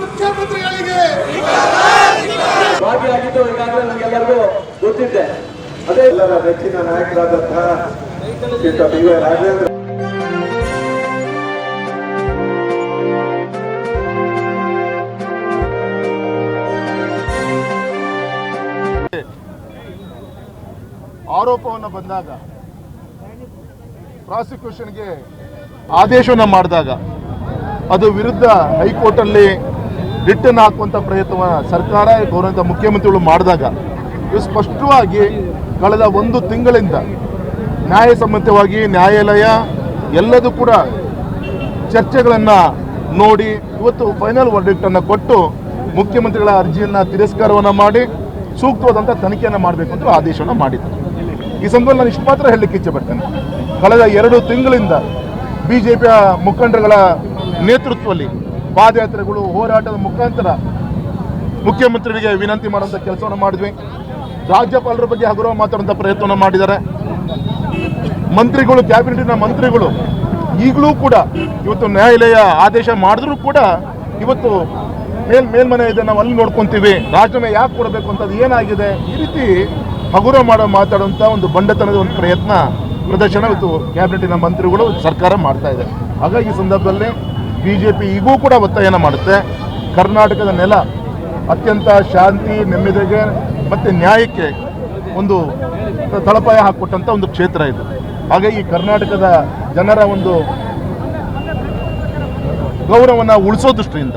ಮುಖ್ಯಮಂತ್ರಿಗಳಿಗೆ ಭಾಗಿಯಾಗಿದ್ದು ಈಗಾಗಲೇ ನಮಗೆಲ್ಲರಿಗೂ ಗೊತ್ತಿದೆ ಅದೇ ಎಲ್ಲರ ನೆಚ್ಚಿನ ನಾಯಕರಾದಂತಹ ಶ್ರೀಯುತ ಬಿ ವೈ ರಾಘವೇಂದ್ರ ಆರೋಪವನ್ನು ಬಂದಾಗ ಪ್ರಾಸಿಕ್ಯೂಷನ್ಗೆ ಆದೇಶವನ್ನು ಮಾಡಿದಾಗ ಅದು ವಿರುದ್ಧ ಹೈಕೋರ್ಟಲ್ಲಿ ರಿಟರ್ನ್ ಹಾಕುವಂಥ ಪ್ರಯತ್ನ ಸರ್ಕಾರ ಗೌರವಂತ ಮುಖ್ಯಮಂತ್ರಿಗಳು ಮಾಡಿದಾಗ ಇದು ಸ್ಪಷ್ಟವಾಗಿ ಕಳೆದ ಒಂದು ತಿಂಗಳಿಂದ ನ್ಯಾಯಸಮ್ಮತವಾಗಿ ನ್ಯಾಯಾಲಯ ಎಲ್ಲದೂ ಕೂಡ ಚರ್ಚೆಗಳನ್ನು ನೋಡಿ ಇವತ್ತು ಫೈನಲ್ ವರ್ಡಿಕ್ಟನ್ನು ಕೊಟ್ಟು ಮುಖ್ಯಮಂತ್ರಿಗಳ ಅರ್ಜಿಯನ್ನು ತಿರಸ್ಕಾರವನ್ನು ಮಾಡಿ ಸೂಕ್ತವಾದಂಥ ತನಿಖೆಯನ್ನು ಮಾಡಬೇಕು ಅಂತ ಆದೇಶವನ್ನು ಮಾಡಿದ್ದಾರೆ ಈ ಸಂದರ್ಭದಲ್ಲಿ ನಾನು ಇಷ್ಟು ಮಾತ್ರ ಹೇಳಲಿಕ್ಕೆ ಇಚ್ಛೆ ಬರ್ತೇನೆ ಕಳೆದ ಎರಡು ತಿಂಗಳಿಂದ ಬಿ ಜೆ ಪಿಯ ಮುಖಂಡರುಗಳ ನೇತೃತ್ವದಲ್ಲಿ ಪಾದಯಾತ್ರೆಗಳು ಹೋರಾಟದ ಮುಖಾಂತರ ಮುಖ್ಯಮಂತ್ರಿಗೆ ವಿನಂತಿ ಮಾಡುವಂಥ ಕೆಲಸವನ್ನು ಮಾಡಿದ್ವಿ. ರಾಜ್ಯಪಾಲರ ಬಗ್ಗೆ ಹಗುರ ಮಾತಾಡುವಂಥ ಪ್ರಯತ್ನವನ್ನು ಮಾಡಿದ್ದಾರೆ. ಮಂತ್ರಿಗಳು, ಕ್ಯಾಬಿನೆಟ್ನ ಮಂತ್ರಿಗಳು ಈಗಲೂ ಕೂಡ ಇವತ್ತು ನ್ಯಾಯಾಲಯ ಆದೇಶ ಮಾಡಿದ್ರೂ ಕೂಡ ಇವತ್ತು ಮೇಲ್ ಮೇಲ್ಮನೆ ಇದೆ, ನಾವು ಅಲ್ಲಿ ನೋಡ್ಕೊಂತೀವಿ. ರಾಜೀನಾಮೆ ಯಾಕೆ ಕೊಡಬೇಕು ಅಂತದ್ದು ಏನಾಗಿದೆ? ಈ ರೀತಿ ಹಗುರ ಮಾಡೋ ಮಾತಾಡುವಂಥ ಒಂದು ಬಂಡತನದ ಒಂದು ಪ್ರಯತ್ನ ಪ್ರದರ್ಶನ ಇವತ್ತು ಕ್ಯಾಬಿನೆಟಿನ ಮಂತ್ರಿಗಳು ಸರ್ಕಾರ ಮಾಡ್ತಾ ಇದೆ ಹಾಗಾಗಿ ಈ ಸಂದರ್ಭದಲ್ಲಿ ಬಿ ಜೆ ಪಿ ಈಗೂ ಕೂಡ ಒತ್ತಾಯನ ಮಾಡುತ್ತೆ. ಕರ್ನಾಟಕದ ನೆಲ ಅತ್ಯಂತ ಶಾಂತಿ, ನೆಮ್ಮದಿಗೆ ಮತ್ತು ನ್ಯಾಯಕ್ಕೆ ಒಂದು ತಳಪಾಯ ಹಾಕಿಕೊಟ್ಟಂಥ ಒಂದು ಕ್ಷೇತ್ರ ಇದು. ಹಾಗಾಗಿ ಕರ್ನಾಟಕದ ಜನರ ಒಂದು ಗೌರವವನ್ನು ಉಳಿಸೋ ದೃಷ್ಟಿಯಿಂದ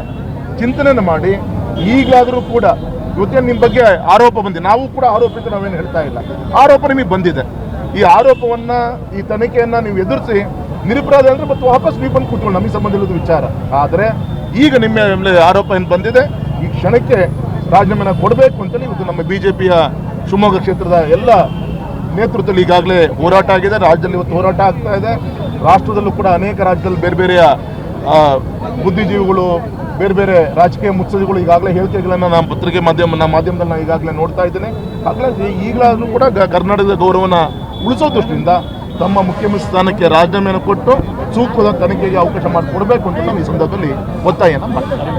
ಚಿಂತನೆ ಮಾಡಿ ಈಗಾದರೂ ಕೂಡ ಇವತ್ತೇನು ನಿಮ್ಮ ಬಗ್ಗೆ ಆರೋಪ ಬಂದಿದೆ ನಾವು ಕೂಡ ಆರೋಪಿತ ನಾವೇನು ಹೇಳ್ತಾ ಇಲ್ಲ. ಆರೋಪ ನಿಮಗೆ ಬಂದಿದೆ. ಈ ಆರೋಪವನ್ನು, ಈ ತನಿಖೆಯನ್ನು ನೀವು ಎದುರಿಸಿ ನಿರಪರಾಧ ಅಂದರೆ ಮತ್ತೆ ವಾಪಸ್ ನೀವು ಬಂದು ನಮಗೆ ಸಂಬಂಧ ಇಲ್ಲದ ವಿಚಾರ. ಆದರೆ ಈಗ ನಿಮ್ಮ ಆರೋಪ ಏನು ಬಂದಿದೆ, ಈ ಕ್ಷಣಕ್ಕೆ ರಾಜೀನಾಮೆನ ಕೊಡಬೇಕು ಅಂತೇಳಿ ಇವತ್ತು ನಮ್ಮ ಬಿ ಜೆ ಪಿಯ ಶಿವಮೊಗ್ಗ ಕ್ಷೇತ್ರದ ಎಲ್ಲ ನೇತೃತ್ವದಲ್ಲಿ ಈಗಾಗಲೇ ಹೋರಾಟ ಆಗಿದೆ. ರಾಜ್ಯದಲ್ಲಿ ಇವತ್ತು ಹೋರಾಟ ಆಗ್ತಾ ಇದೆ. ರಾಷ್ಟ್ರದಲ್ಲೂ ಕೂಡ ಅನೇಕ ರಾಜ್ಯದಲ್ಲಿ ಬೇರೆ ಬೇರೆಯ ಬುದ್ಧಿಜೀವಿಗಳು, ಬೇರೆ ಬೇರೆ ರಾಜಕೀಯ ಮುತ್ಸದಿಗಳು ಈಗಾಗಲೇ ಹೇಳಿಕೆಗಳನ್ನು ನಮ್ಮ ಪತ್ರಿಕೆ ಮಾಧ್ಯಮ ನಮ್ಮ ಮಾಧ್ಯಮದಲ್ಲಿ ನಾನು ಈಗಾಗಲೇ ನೋಡ್ತಾ ಇದ್ದೇನೆ. ಆಗಲೇ ಈಗಲಾದರೂ ಕೂಡ ಕರ್ನಾಟಕದ ಗೌರವನ ಉಳಿಸೋ ದೃಷ್ಟಿಯಿಂದ ತಮ್ಮ ಮುಖ್ಯಮಂತ್ರಿ ಸ್ಥಾನಕ್ಕೆ ರಾಜೀನಾಮೆಯನ್ನು ಕೊಟ್ಟು ಸೂಕ್ತವಾದ ತನಿಖೆಗೆ ಅವಕಾಶ ಮಾಡಿಕೊಡಬೇಕು ಅಂತ ನಾವು ಈ ಸಂದರ್ಭದಲ್ಲಿ ಒತ್ತಾಯನ ಮಾಡ್ತಾರೆ.